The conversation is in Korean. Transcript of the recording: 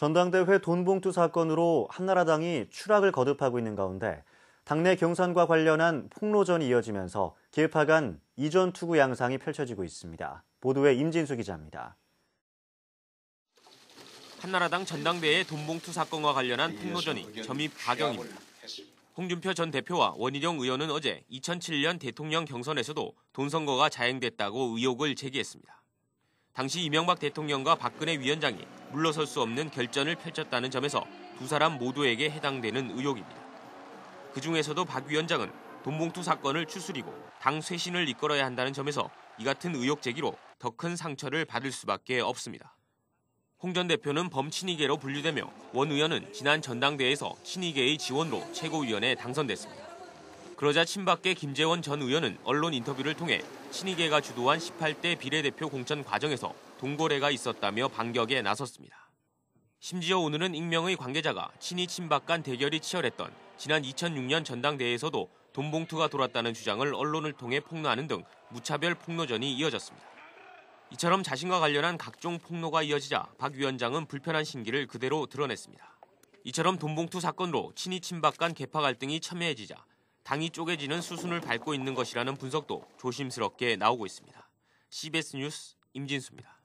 전당대회 돈봉투 사건으로 한나라당이 추락을 거듭하고 있는 가운데 당내 경선과 관련한 폭로전이 이어지면서 기획파 간 이전 투구 양상이 펼쳐지고 있습니다. 보도에 임진수 기자입니다. 한나라당 전당대회 돈봉투 사건과 관련한 폭로전이 점입 가경입니다. 홍준표 전 대표와 원희룡 의원은 어제 2007년 대통령 경선에서도 돈 선거가 자행됐다고 의혹을 제기했습니다. 당시 이명박 대통령과 박근혜 위원장이 물러설 수 없는 결전을 펼쳤다는 점에서 두 사람 모두에게 해당되는 의혹입니다. 그 중에서도 박 위원장은 돈봉투 사건을 추스리고 당 쇄신을 이끌어야 한다는 점에서 이 같은 의혹 제기로 더 큰 상처를 받을 수밖에 없습니다. 홍 전 대표는 범친이계로 분류되며 원 의원은 지난 전당대회에서 친이계의 지원으로 최고위원에 당선됐습니다. 그러자 친박계 김재원 전 의원은 언론 인터뷰를 통해 친이계가 주도한 18대 비례대표 공천 과정에서 동거래가 있었다며 반격에 나섰습니다. 심지어 오늘은 익명의 관계자가 친이 친박 간 대결이 치열했던 지난 2006년 전당대회에서도 돈봉투가 돌았다는 주장을 언론을 통해 폭로하는 등 무차별 폭로전이 이어졌습니다. 이처럼 자신과 관련한 각종 폭로가 이어지자 박 위원장은 불편한 심기를 그대로 드러냈습니다. 이처럼 돈봉투 사건으로 친이 친박 간 개파 갈등이 첨예해지자 당이 쪼개지는 수순을 밟고 있는 것이라는 분석도 조심스럽게 나오고 있습니다. CBS 뉴스 임진수입니다.